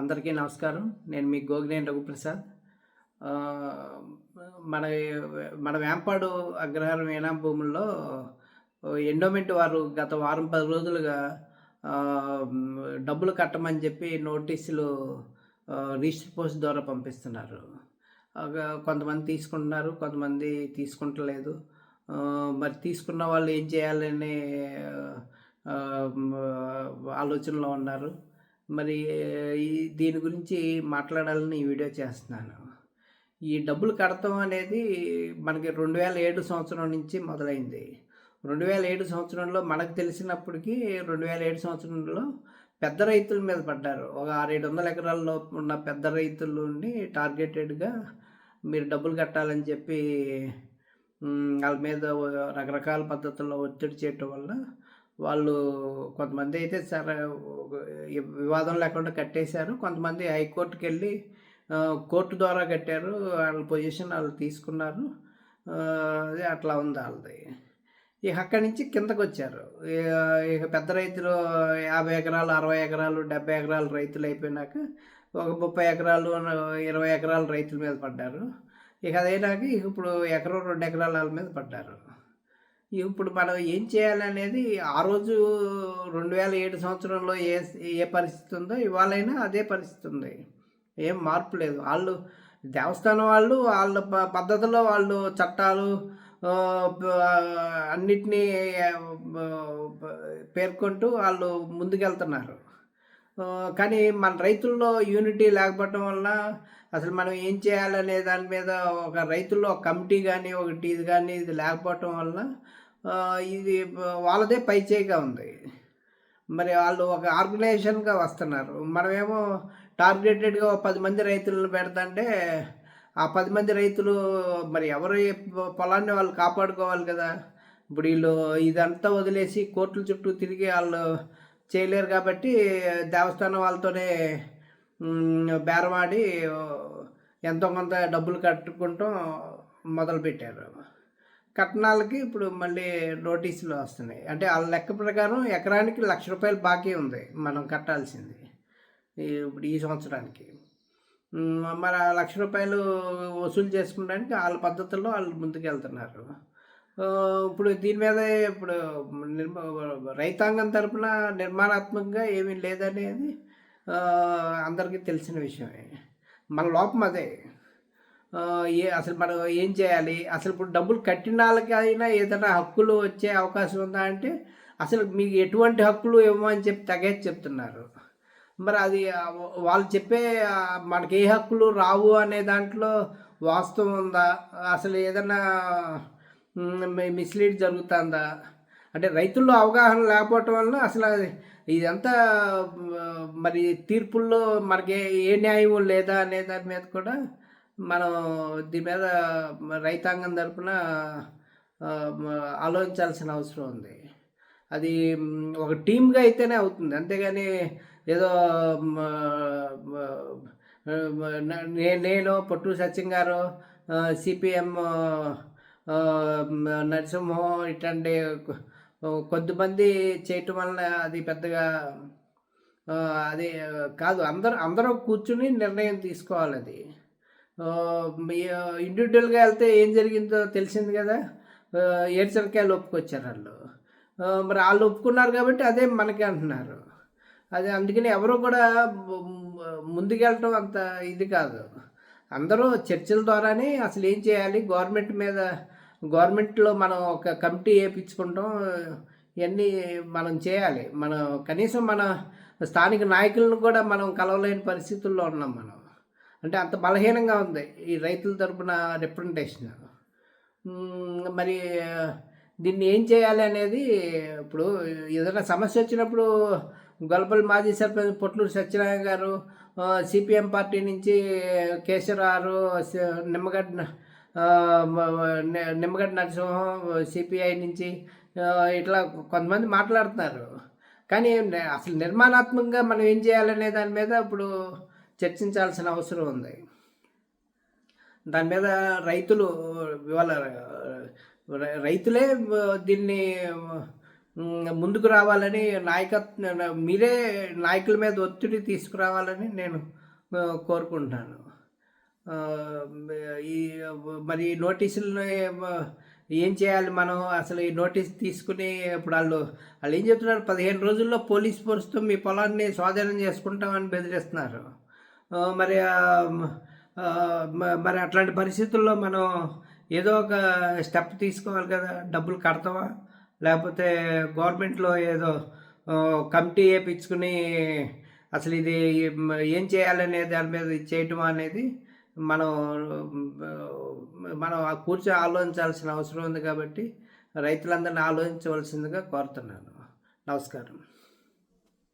అందరికీ నమస్కారం. నేను మీ గోగినేని రఘుప్రసాద్. మన మన వేంపాడు అగ్రహారం ఏనా భూముల్లో ఎండోమెంట్ వారు గత వారం పది రోజులుగా డబ్బులు కట్టమని చెప్పి నోటీసులు రిజిస్టర్ పోస్ట్ ద్వారా పంపిస్తున్నారు. కొంతమంది తీసుకుంటున్నారు కొంతమంది తీసుకుంటలేదు. మరి తీసుకున్న వాళ్ళు ఏం చేయాలనే ఆలోచనలో ఉన్నారు. మరి ఈ దీని గురించి మాట్లాడాలని ఈ వీడియో చేస్తున్నాను. ఈ డబ్బులు కడతాం అనేది మనకి రెండు వేల ఏడు సంవత్సరం నుంచి మొదలైంది. రెండు వేల ఏడు సంవత్సరంలో మనకు తెలిసినప్పటికీ రెండు వేల ఏడు సంవత్సరంలో పెద్ద రైతుల మీద పడ్డారు. ఒక ఆరేడు వందల ఎకరాల్లో ఉన్న పెద్ద రైతులని టార్గెటెడ్గా మీరు డబ్బులు కట్టాలని చెప్పి వాళ్ళ మీద రకరకాల పద్ధతుల్లో ఒత్తిడి చేయటం వల్ల వాళ్ళు కొంతమంది అయితే సరే వివాదం లేకుండా కట్టేశారు. కొంతమంది హైకోర్టుకి వెళ్ళి కోర్టు ద్వారా కట్టారు. వాళ్ళ పొజిషన్ వాళ్ళు తీసుకున్నారు. అట్లా ఉంది వాళ్ళది. ఇక అక్కడి నుంచి కిందకు వచ్చారు. ఇక- పెద్ద రైతులు యాభై ఎకరాలు అరవై ఎకరాలు డెబ్బై ఎకరాలు రైతులు అయిపోయినాక ఒక ముప్పై ఎకరాలు ఇరవై ఎకరాలు రైతుల మీద పడ్డారు. ఇక అదైనాక ఇక ఇప్పుడు ఎకరం రెండు ఎకరాల వాళ్ళ మీద పడ్డారు. ఇప్పుడు మనం ఏం చేయాలనేది ఆ రోజు రెండు వేల ఏడు సంవత్సరంలో ఏ ఏ పరిస్థితి ఉందో ఇవాళైనా అదే పరిస్థితి ఉంది. ఏం మార్పు లేదు. వాళ్ళు దేవస్థానం వాళ్ళు వాళ్ళ ప- పద్ధతిలో వాళ్ళు చట్టాలు అన్నిటినీ పేర్కొంటూ వాళ్ళు ముందుకెళ్తున్నారు. కానీ మన రైతుల్లో యూనిటీ లేకపోవటం వల్ల అసలు మనం ఏం చేయాలనే దాని మీద ఒక రైతుల్లో ఒక కమిటీ కానీ ఒకటి ఇది కానీ ఇది లేకపోవటం వల్ల ఇది వాళ్ళదే పైచేయిగా ఉంది. మరి వాళ్ళు ఒక ఆర్గనైజేషన్గా వస్తున్నారు. మనమేమో టార్గెటెడ్గా ఒక పది మంది రైతులను పెడతంటే ఆ పది మంది రైతులు మరి ఎవరు పొలాన్ని వాళ్ళు కాపాడుకోవాలి కదా. ఇప్పుడు వీళ్ళు ఇదంతా వదిలేసి కోర్టుల చుట్టూ తిరిగి వాళ్ళు చేయలేరు కాబట్టి దేవస్థానం వాళ్ళతోనే బేరమాడి ఎంతో కొంత డబ్బులు కట్టుకుంటాం మొదలుపెట్టారు. కట్నాలకి ఇప్పుడు మళ్ళీ నోటీసులు వస్తున్నాయి. అంటే వాళ్ళ లెక్క ప్రకారం ఎకరానికి లక్ష రూపాయలు బాకీ ఉంది మనం కట్టాల్సింది ఇప్పుడు ఈ సంవత్సరానికి. మరి ఆ లక్ష రూపాయలు వసూలు చేసుకోవడానికి వాళ్ళ పద్ధతుల్లో వాళ్ళు ముందుకెళ్తున్నారు. ఇప్పుడు దీని మీద ఇప్పుడు నిర్మా రైతాంగం తరపున నిర్మాణాత్మకంగా ఏమీ లేదనేది అందరికీ తెలిసిన విషయమే. మన లోపం అదే. ఏ అసలు మనం ఏం చేయాలి? అసలు ఇప్పుడు డబ్బులు కట్టిన వాళ్ళకి అయినా ఏదైనా హక్కులు వచ్చే అవకాశం ఉందా అంటే అసలు మీకు ఎటువంటి హక్కులు ఇవ్వమని చెప్పి తగేసి చెప్తున్నారు. మరి అది వాళ్ళు చెప్పే మనకి ఏ హక్కులు రావు అనే దాంట్లో వాస్తవం ఉందా? అసలు ఏదైనా మిస్లీడ్ జరుగుతుందా? అంటే రైతుల్లో అవగాహన లేకపోవటం వలన అసలు అది ఇదంతా మరి తీర్పుల్లో మనకి ఏ న్యాయం లేదా అనే దాని మీద కూడా మనం దీని మీద రైతాంగం తరపున ఆలోచించాల్సిన అవసరం ఉంది. అది ఒక టీమ్గా అయితేనే అవుతుంది. అంతేగాని ఏదో నేను పొట్టు సత్యం గారు సిపిఎం నరసింహం ఇట్లాంటి కొద్దిమంది చేయటం వలన అది పెద్దగా అది కాదు. అందరూ అందరూ కూర్చుని నిర్ణయం తీసుకోవాలి అది. ఇండివిజువల్గా వెళ్తే ఏం జరిగిందో తెలిసింది కదా? ఆ, ఒప్పుకొచ్చారు వాళ్ళు. మరి వాళ్ళు ఒప్పుకున్నారు కాబట్టి అదే మనకి అంటున్నారు. అదే అందుకని ఎవరు కూడా ముందుకెళ్ళటం అంత ఇది కాదు. అందరూ చర్చల ద్వారానే అసలు ఏం చేయాలి? గవర్నమెంట్ మీద గవర్నమెంట్లో మనం ఒక కమిటీ వేయించుకుంటాం. ఇవన్నీ మనం చేయాలి. మనం కనీసం మన స్థానిక నాయకులను కూడా మనం కలవలేని పరిస్థితుల్లో ఉన్నాం మనం. అంటే అంత బలహీనంగా ఉంది. ఈ రైతుల తరపున రిప్రజెంటేషన్ మరి దీన్ని ఏం చేయాలి అనేది ఇప్పుడు ఏదైనా సమస్య వచ్చినప్పుడు గొల్లపల్లి మాజీ సర్పంచ్ పొట్లూరు సత్యనారాయణ గారు సిపిఎం పార్టీ నుంచి కేశవరావు నిమ్మగడ్డ నిమ్మగడ్డ నరసింహం సిపిఐ నుంచి ఇట్లా కొంతమంది మాట్లాడుతున్నారు. కానీ అసలు నిర్మాణాత్మకంగా మనం ఏం చేయాలనే దాని మీద ఇప్పుడు చర్చించాల్సిన అవసరం ఉంది. దాని మీద రైతులు ఇవాళ రై- రైతులే దీన్ని ముందుకు రావాలని నాయకత్వ మీరే నాయకుల మీద ఒత్తిడి తీసుకురావాలని నేను కోరుకుంటున్నాను ఈ మరి నోటీసులను ఏం చేయాలి మనం? అసలు ఈ నోటీస్ తీసుకుని ఇప్పుడు వాళ్ళు వాళ్ళు ఏం చెప్తున్నారు? పదిహేను రోజుల్లో పోలీస్ ఫోర్స్తో మీ పొలాన్ని స్వాధీనం చేసుకుంటామని బెదిరిస్తున్నారు. మరి మరి అట్లాంటి పరిస్థితుల్లో మనం ఏదో ఒక స్టెప్ తీసుకోవాలి కదా డబ్బులు కడతామా లేకపోతే గవర్నమెంట్లో ఏదో కమిటీ వేయించుకుని అసలు ఇది ఏం చేయాలనే దాని మీద చేయటం అనేది మనం మనం ఆ కూర్చొని ఆలోచించాల్సిన అవసరం ఉంది కాబట్టి రైతులందరినీ ఆలోచించవలసిందిగా కోరుతున్నాను. నమస్కారం.